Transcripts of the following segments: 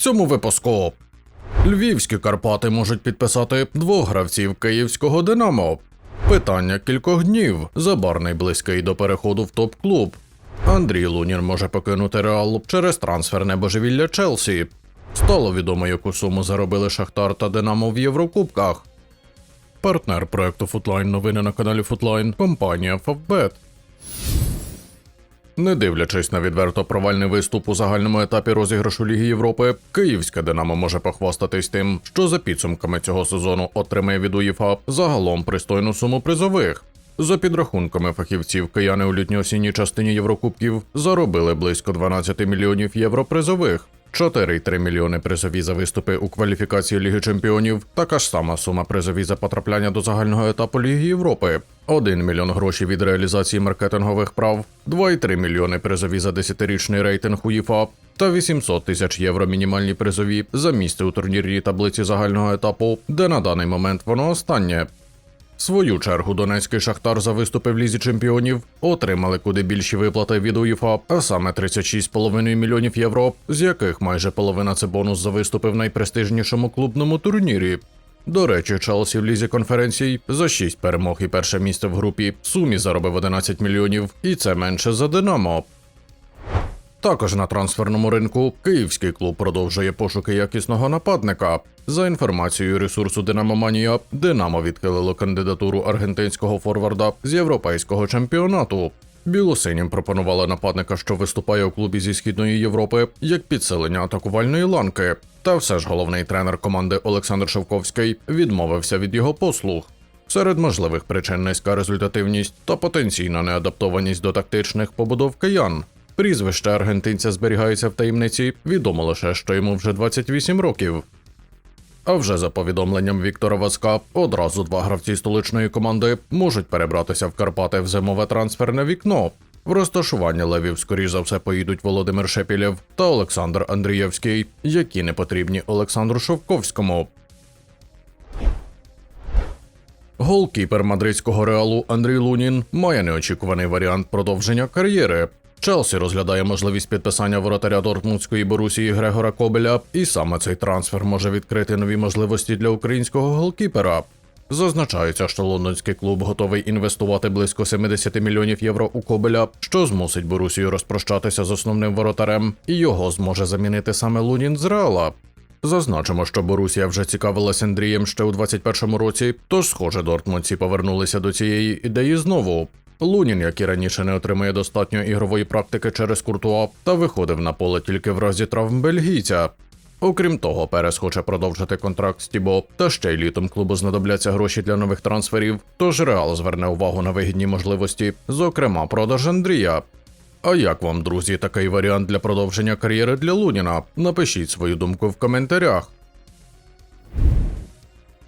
цьому випуску. Львівські Карпати можуть підписати двох гравців київського Динамо. Питання кількох днів. Забарний близький до переходу в топ-клуб. Андрій Лунін може покинути Реал через трансферне божевілля Челсі. Стало відомо, яку суму заробили Шахтар та Динамо в Єврокубках. Партнер проекту Футлайн новини на каналі Футлайн компанія Фавбет. Не дивлячись на відверто провальний виступ у загальному етапі розіграшу Ліги Європи, київське Динамо може похвастатись тим, що за підсумками цього сезону отримає від УЄФА загалом пристойну суму призових. За підрахунками фахівців, кияни у літньо-осінній частині Єврокубків заробили близько 12 мільйонів євро призових. 4,3 мільйони призові за виступи у кваліфікації Ліги Чемпіонів, така ж сама сума призові за потрапляння до загального етапу Ліги Європи, 1 мільйон грошей від реалізації маркетингових прав, 2,3 мільйони призові за 10-річний рейтинг УЄФА та 800 тисяч євро мінімальні призові за місце у турнірній таблиці загального етапу, де на даний момент воно останнє. В свою чергу Донецький Шахтар за виступи в лізі чемпіонів отримали куди більші виплати від УЄФА, а саме 36,5 мільйонів євро, з яких майже половина це бонус за виступи в найпрестижнішому клубному турнірі. До речі, Челсі в лізі конференцій за 6 перемог і перше місце в групі в сумі заробив 11 мільйонів, і це менше за Динамо. Також на трансферному ринку київський клуб продовжує пошуки якісного нападника. За інформацією ресурсу Динамоманія, Динамо відхилило кандидатуру аргентинського форварда з європейського чемпіонату. Білосинім пропонували нападника, що виступає у клубі зі східної Європи, як підсилення атакувальної ланки. Та все ж головний тренер команди Олександр Шевковський відмовився від його послуг. Серед можливих причин низька результативність та потенційна неадаптованість до тактичних побудов киян. Прізвище аргентинця зберігається в таємниці, відомо лише, що йому вже 28 років. А вже за повідомленням Віктора Васка, одразу два гравці столичної команди можуть перебратися в Карпати в зимове трансферне вікно. В розташування левів, скоріш за все, поїдуть Володимир Шепілєв та Олександр Андрієвський, які не потрібні Олександру Шовковському. Голкіпер мадридського реалу Андрій Лунін має неочікуваний варіант продовження кар'єри. Челсі розглядає можливість підписання воротаря Дортмундської Борусії Грегора Кобеля, і саме цей трансфер може відкрити нові можливості для українського голкіпера. Зазначається, що лондонський клуб готовий інвестувати близько 70 мільйонів євро у Кобеля, що змусить Борусію розпрощатися з основним воротарем, і його зможе замінити саме Лунін з Реала. Зазначимо, що Борусія вже цікавилась Андрієм ще у 21-му році, тож, схоже, дортмундці повернулися до цієї ідеї знову. Лунін, як і раніше, не отримує достатньо ігрової практики через Куртуа та виходив на поле тільки в разі травм бельгійця. Окрім того, Перес хоче продовжити контракт з Тібо, та ще й літом клубу знадобляться гроші для нових трансферів. Тож Реал зверне увагу на вигідні можливості, зокрема продаж Андрія. А як вам, друзі, такий варіант для продовження кар'єри для Луніна? Напишіть свою думку в коментарях.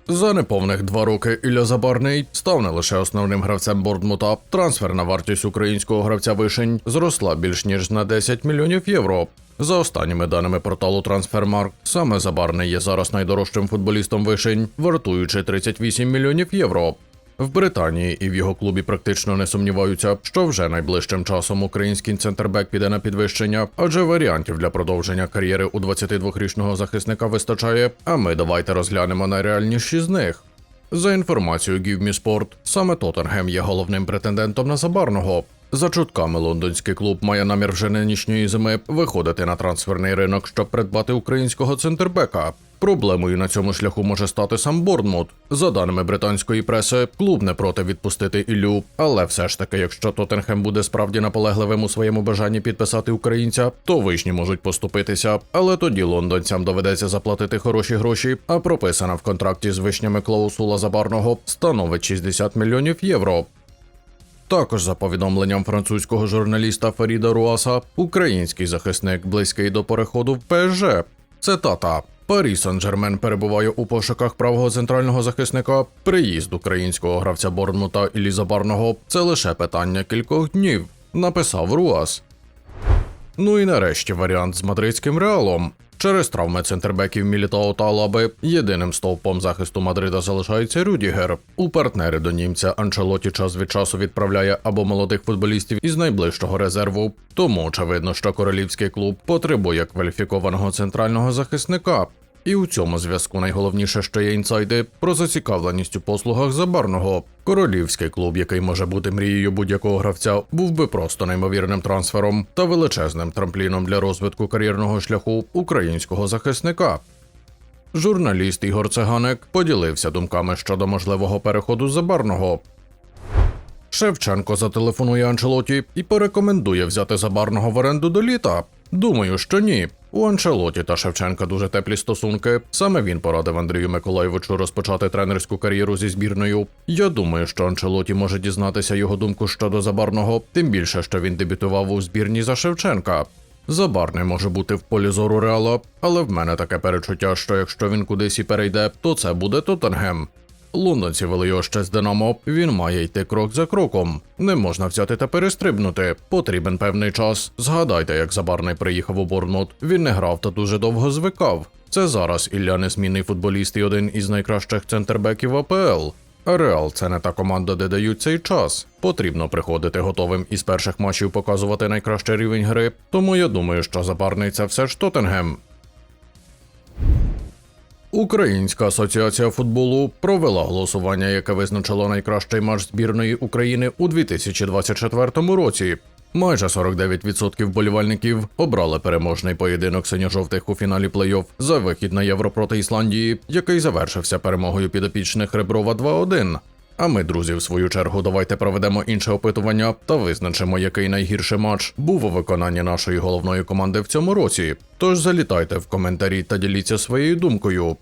За неповних два роки Ілля Забарний став не лише основним гравцем Бордмута. Трансферна вартість українського гравця Вишень зросла більш ніж на 10 мільйонів євро. За останніми даними порталу Трансфермарк, саме Забарний є зараз найдорожчим футболістом Вишень, вартуючи 38 мільйонів євро. В Британії і в його клубі практично не сумніваються, що вже найближчим часом український центрбек піде на підвищення, адже варіантів для продовження кар'єри у 22-річного захисника вистачає. А ми давайте розглянемо найреальніші з них. За інформацією Гівміспорт, саме Тоттенгем є головним претендентом на Забарного. За чутками лондонський клуб має намір вже нинішньої зими виходити на трансферний ринок, щоб придбати українського центрбека. Проблемою на цьому шляху може стати сам Борнмут. За даними британської преси, клуб не проти відпустити Іллю, але все ж таки, якщо Тоттенхем буде справді наполегливим у своєму бажанні підписати українця, то вишні можуть поступитися. Але тоді лондонцям доведеться заплатити хороші гроші. А прописана в контракті з вишнями клаусула забарного становить 60 мільйонів євро. Також за повідомленням французького журналіста Фаріда Руаса, український захисник близький до переходу в ПСЖ. Цитата. Парі Сан-Жермен перебуває у пошуках правого центрального захисника. Приїзд українського гравця Борнмута і Лізабарного це лише питання кількох днів, написав Руас. Ну і нарешті варіант з мадридським реалом. Через травми центрбеків Мілітао та Алаби єдиним стовпом захисту Мадрида залишається Рюдігер. У партнери до німця Анчелоті час від часу відправляє або молодих футболістів із найближчого резерву. Тому очевидно, що королівський клуб потребує кваліфікованого центрального захисника. І у цьому зв'язку найголовніше, що є інсайди про зацікавленість у послугах забарного. Королівський клуб, який може бути мрією будь-якого гравця, був би просто неймовірним трансфером та величезним трампліном для розвитку кар'єрного шляху українського захисника. Журналіст Ігор Цеганик поділився думками щодо можливого переходу забарного. Шевченко зателефонує Анчелоті і порекомендує взяти забарного в оренду до літа. Думаю, що ні. У Анчелоті та Шевченка дуже теплі стосунки. Саме він порадив Андрію Миколаєвичу розпочати тренерську кар'єру зі збірною. Я думаю, що Анчелоті може дізнатися його думку щодо забарного, тим більше, що він дебютував у збірні за Шевченка. Забарний може бути в полі зору Реала, але в мене таке перечуття, що якщо він кудись і перейде, то це буде Тоттенгем. Лондонці вели його ще з Динамо. Він має йти крок за кроком. Не можна взяти та перестрибнути. Потрібен певний час. Згадайте, як Забарний приїхав у Борнмут. Він не грав та дуже довго звикав. Це зараз Ілля незмінний футболіст і один із найкращих центрбеків АПЛ. Реал це не та команда, де дають цей час. Потрібно приходити готовим із перших матчів показувати найкращий рівень гри. Тому я думаю, що Забарний це все ж Тоттенгем. Українська асоціація футболу провела голосування, яке визначило найкращий матч збірної України у 2024 році. Майже 49% болівальників обрали переможний поєдинок синьо-жовтих у фіналі плей-офф за вихід на євро проти Ісландії, який завершився перемогою підопічних Реброва 2-1. А ми, друзі, в свою чергу, давайте проведемо інше опитування та визначимо, який найгірший матч був у виконанні нашої головної команди в цьому році. Тож залітайте в коментарі та діліться своєю думкою.